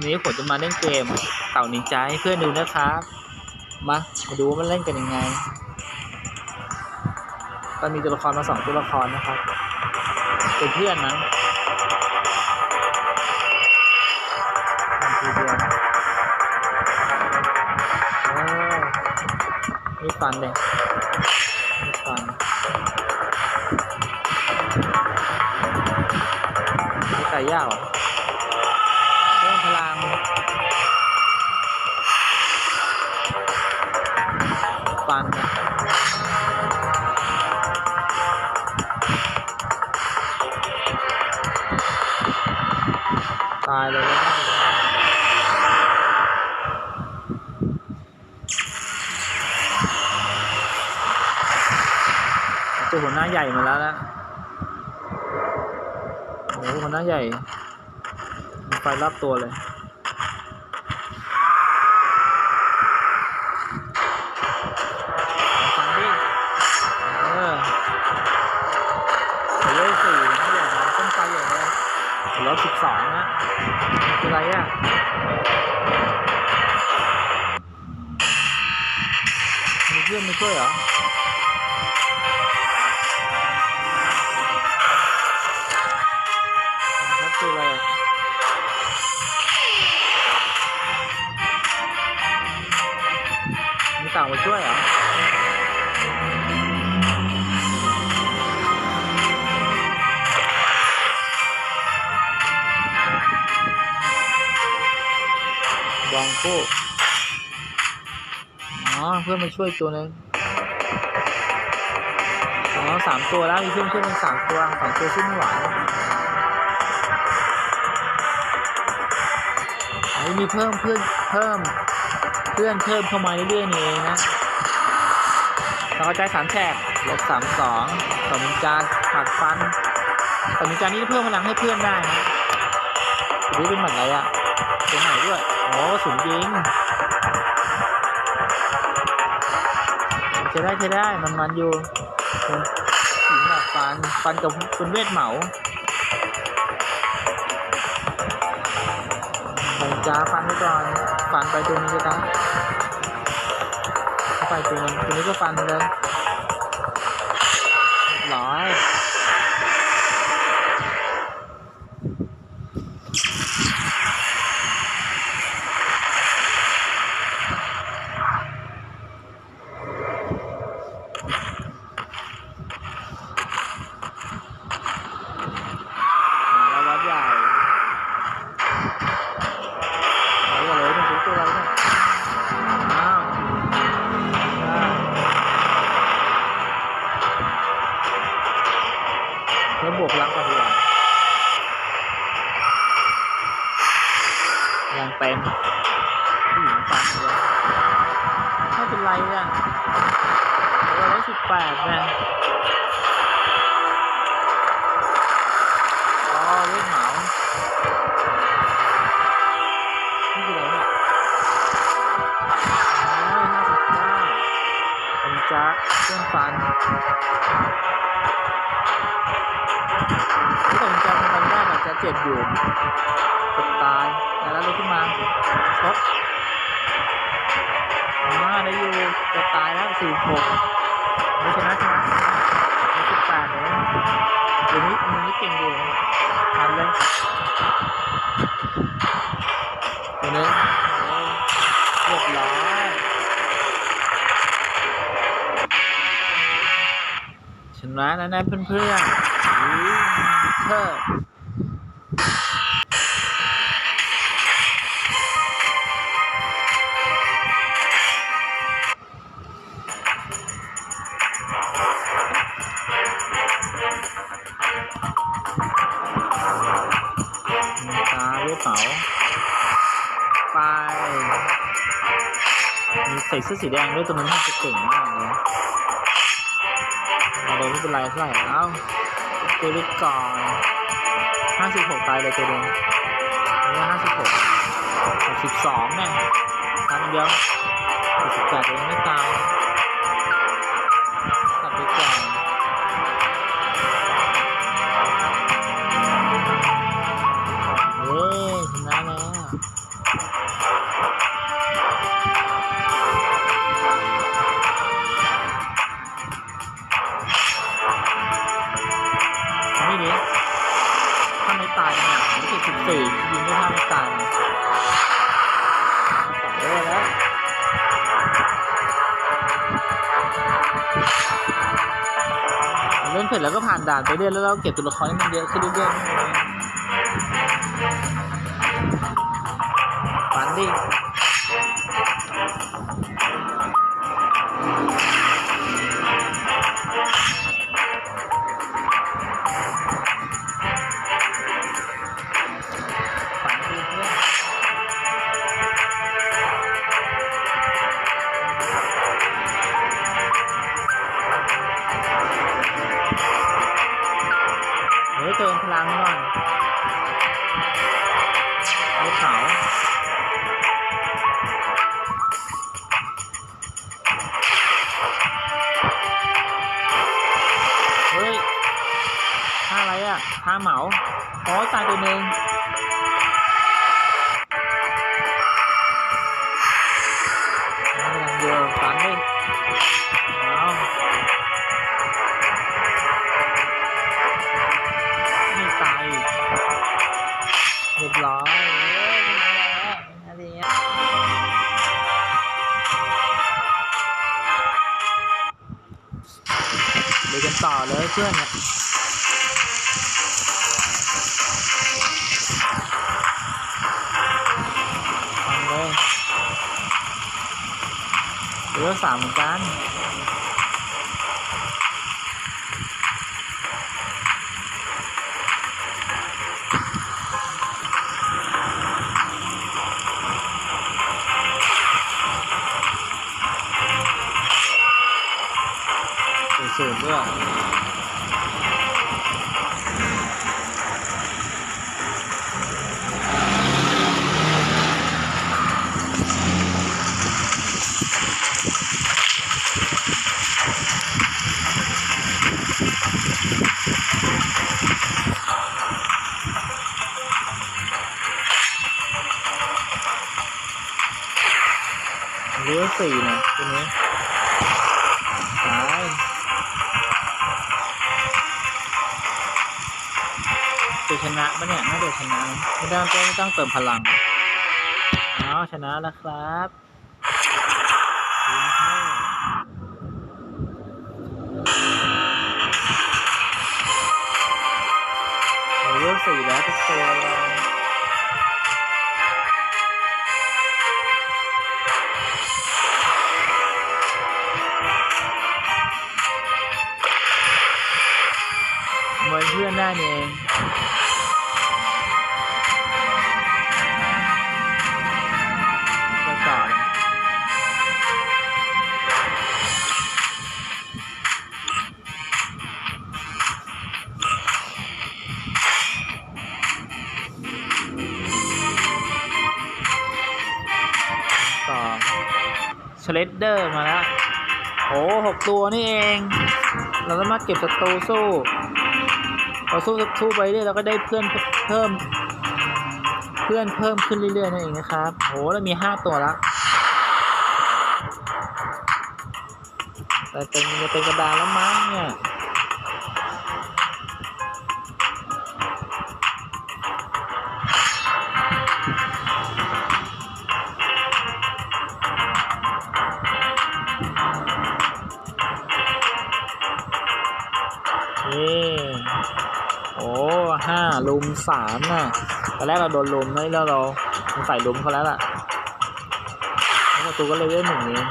วันนี้ผมจะมาเล่นเกมเต่านินจาให้เพื่อนดูนะครับ มา มาดูว่ามันเล่นกันยังไง ตอนมีตัวละครมาสองตัวละครนะครับ เป็นเพื่อนนะทีเดียวโอ้มีฟันเลยมีฟันมีไก่ย่างเหรอ เพิ่มพลังฟันนะตายเลยนะเจอหัวหน้าใหญ่มาแล้วนะโอ้หัวหน้าใหญ่ ไฟรอบตัวเลยฟังดิเออเลขสี่นี่อย่างไรต้นไฟอย่างไรร้อยสิบสองนะคืออะไรอะมีเพื่อนมาช่วยเหรอ มาช่วยตัวนึงอ๋อสามตัวแล้วมีเพื่อนช่วยเป็นสามตัวสองตัวช่วยไม่ไหวเฮ้มีเพิ่มเพื่อนเพิ่มเพื่อนเพิ่มเข้ามาเรื่อยๆนี่เองนะเราก็ใจสามแฉกลบสามสองต่อมินจานหักฟันต่อมินจานนี่เพิ่มพลังให้เพื่อนได้นะหรือเป็นหมัดอะไรอะเป็นไหนด้วย โอ้สูงจริง จะได้ใช้ได้มันมันอยู่เป็นหินแบบฟันฟันกับคุณเวทเหมาไปจ้าฟันไว้ก่อนฟันไปตัวนี้ก็ได้เข้าไปตัวนึงตัวนี้ก็ฟันเลย เต็มผู้หญิงฟันเลยไม่เป็นไรอะร้อยสิบแปดเนี่อ๋อเล่นเหมานี่คืออะไรเนี่ยร้อยห้าสิบเก้าผมจะเครื่องฟันที่ผมจะทำได้แบบจะเจ็บอยู่ เจ็บตายแต่แล้วลุกขึ้นมาชกมาได้อยู่จะตายแล้วสี่หกไม่ชนะชนะสิบแปดเองเดี๋ยวนี้มึงนี่เก่งอยู่ทำเลยตัวนี้เรียบร้อยชนะนะนะเพื่อนๆอืมเชิด ไปมีใส่เสื้อสีแดงด้วยตัวนั้นน่าจะเก่งมากเลยเอาไม่เป็นไรเท่าไหร่เอ้าตัวลูกก่อนห้าสิบหกตายเลยตัวเดียวนี่ห้าสิบหกหกสิบสองเนี่ยทำเดียวหกสิบแปดเองไม่ตายานด่านไปเรื่อยแล้วเราเก็บตัวละครให้มันเยอะขึ้นเรื่อยๆฝันดิ ลังก่อนเอาเขาเฮ้ยท่าอะไรอะท่าเหมาอ๋อตายตัวหนึ่ง เลยเพื่อนเนี่ยฟังเลยเรือสามเหมือนกัน สี่นะตัวนี้ตายจะชนะปะเนี่ยน่าจะชนะไม่ต้องไม่ต้องเติมพลังเอาชนะแล้วครับทีมเท่เรือสี่แล้วทุกตัว พื่อนได้เองต่อเลยต่อชเลดเดอร์มาแล้วโอ้หกตัวนี่เอง เราสามารถเก็บศัตรูสู้ พอสู้สู้ไปเรื่อยเราก็ได้เพื่อนเพิ่ม เพื่อนเพิ่มขึ้นเรื่อยๆนั่นเองนะครับโหเรามีห้าตัวละแต่เป็นจะเป็นกระดานแล้วมั้งเนี่ย เโอ้ห้าลุมสามน่ะตอนแรกเราโดนลุมแล้วเราใส่ลุมเขาแล้วล่ะแล้วประตูก็เลยได้หนึ่งเอง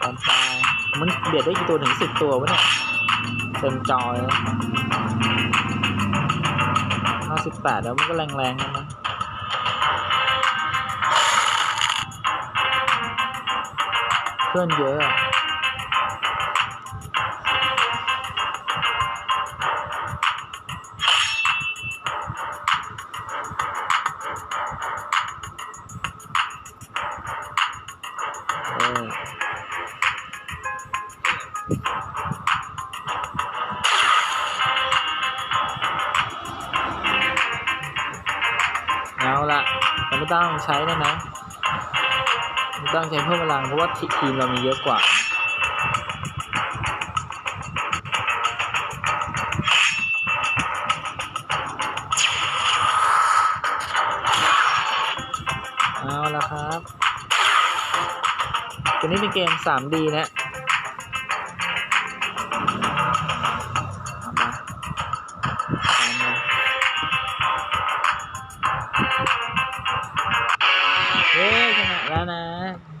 ตอนตายมันเบียดได้กี่ตัวถึงสิบตัววะเนี่ยเต็มจอยห้าสิบแปดแล้วมันก็แรงๆแล้วนะ เพื่อนเยอะ ต้องใช้แล้วนะไม่ต้องใช้เพิ่มพลังเพราะว่าทีมเรามีเยอะกว่าเอาละครับตัวนี้เป็นเกม 3D นะ เฮ้ยชนะแล้วนะ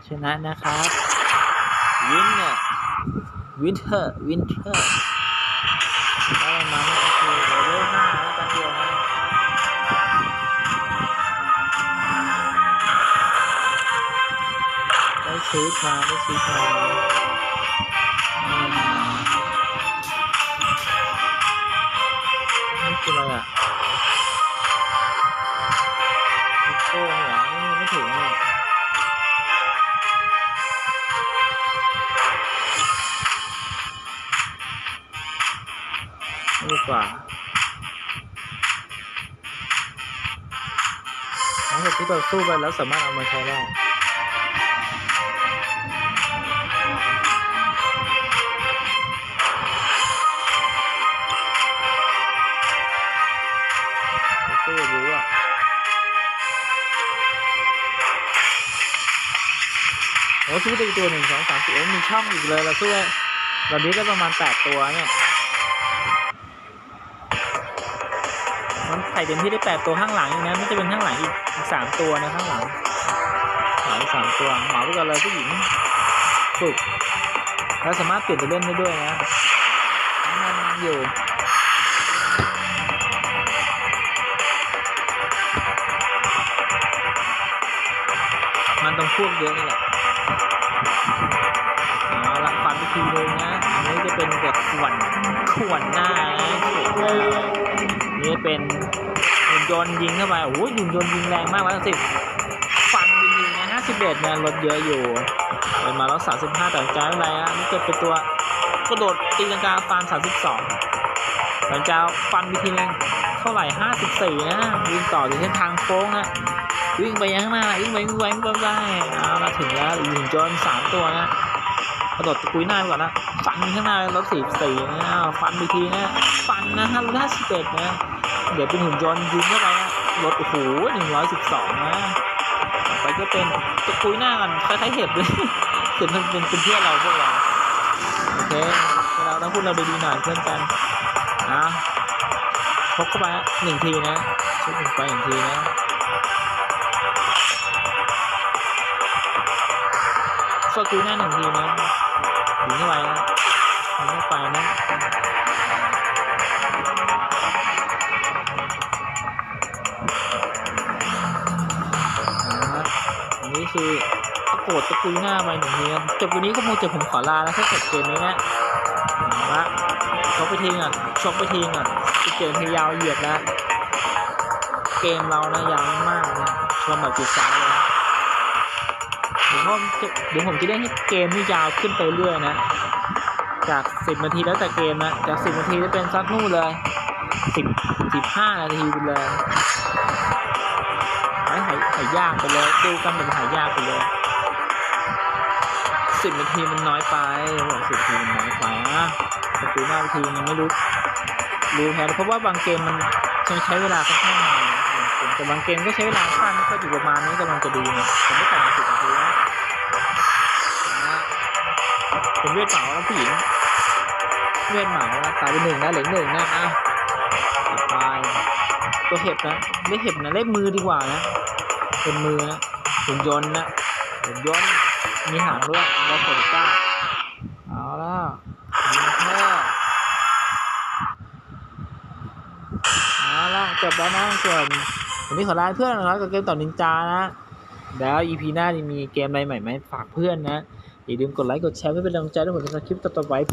ชนะนะครับ วินเนี่ยวินเทอร์วินเทอร์ได้มาโอเคเลเวลห้าแล้วกันเดียวนะได้ชีสมาได้ชีสมาอืมนี่คืออะไรอะ กว่าหลังจากที่เราสู้ไปแล้วสามารถเอามาใช้ได้เราสู้รู้อะโอ้สู้ได้อีกตัวหนึ่งสองสามสี่โอ้มีช่องอีกเลยเราสู้ได้ตอนนี้ได้ประมาณแปดตัวเนี่ย ข่เต็มที่ได้แปดตัวข้างหลังอีกนะไม่จะเป็นข้างหลังอีกสามตัวนะข้างหลังหลังสามตัวหมาไปก่อนเลยผู้หญิงฝึกแล้วสามารถเปลี่ยนตัวเล่นได้ด้วยนะมันอยู่มันต้องพวกเยอะนี่แหละเอาละฟันไปทีนึงนะอันนี้จะเป็นแบบขวนขวนหน้านะนี่เป็น ยนต์ยิงเข้าไปโอ้โหหุ่นยนต์ยิงแรงมากร้อยสิบฟันจริงนะห้าสิบเอ็ดเนี่ยลดเยอะอยู่เป็นมาแล้วสามสิบห้าแต่ใจไม่เป็นไรอะนี่จะเป็นตัวกระโดดตีลังกาฟันสามสิบสองหลังจากฟันไปทีนึงเท่าไหร่ห้าสิบสี่นะวิ่งต่อถึงเส้นทางโค้งนะวิ่งไปยังข้างหน้าวิ่งไปวิ่งไปวิ่งไปได้เอาละถึงแล้วหุ่นยนต์สามตัวนะกระโดดตะกุยหน้าไปก่อนนะฟันข้างหน้าลดสี่สี่นะอ้าวฟันไปทีนะฟันนะฮะลดห้าสิบเอ็ดนะ เดี๋ยวเป็นหุ่นยนต์ยิงเข้าไปนะรถโอ้โหหนึ่งร้อยสิบสองนะไปก็เป็นจะคุยหน้ากันคล้ายๆเห็บเลยเห็บมันเป็นเป็นเพื่อนเราพวกเราโอเคเราต้องพูดเราดีๆหน่อยเพื่อนกันนะพกเข้าไปหนึ่งทีนะชุดหนึ่งไปหนึ่งทีนะสกุยหน้าหนึ่งทีนะยิงเข้าไปนะยิงเข้าไปนะ นี้คือตะโกดตะกุยหน้าไปหนึ่งทีครับจบวันนี้ก็คงจะผมขอลาแล้วถ้าเกิดเกมนี้นะเอาละชกไปทีอะช็อกไปทีอะเกมที่ยาวเหยียดแล้วเกมเรานะยาวมากนะชมแบบจุดสายเลยนะเดี๋ยวผมจะเดี๋ยวผมจะเล่นให้เกมที่ยาวขึ้นไปเรื่อยนะ จากสิบนาทีแล้วแต่เกมนะ จากสิบนาทีจะเป็นสักนู่นเลยสิบสิบห้านาทีไปเลยายหายยากไปเลยดูกันแบบหายยากไปเลยสิบนาทีมันน้อยไปบอกสิบนาทีมันน้อยไปนะประตูหน้าทีมันไม่รู้รู้แพ้เพราะว่าบางเกมมันใช้เวลาค่อนข้างนานแต่บางเกมก็ใช้เวลาสั้นก็อยู่ประมาณนี้กำลังจะดีนะผมไม่ต่างสิบนาทีนะนะเป็นเวทเหมาแล้วผู้หญิงเวทเหมาตายไปหนึ่งนะเหลือหนึ่งนะอะต่อไปตัวเห็บนะเล่เห็บนะเล่มือดีกว่านะ เป็นมือนะหุ่นยนต์นะหุ่นยนต์มีหางด้วยร้อยหกสิบเก้าเอาล้วยิงแค่เอาละจบแล้วนะส่วนวันนี้ขอลาเพื่อนนะครับกับเกมต่อนินจานะแล้ว EP หน้าจะมีเกมอะไรใหม่ไหมฝากเพื่อนนะอย่าลืมกดไลค์กดแชร์เพื่อเป็นกำลังใจให้ผมในคลิปต่อๆไป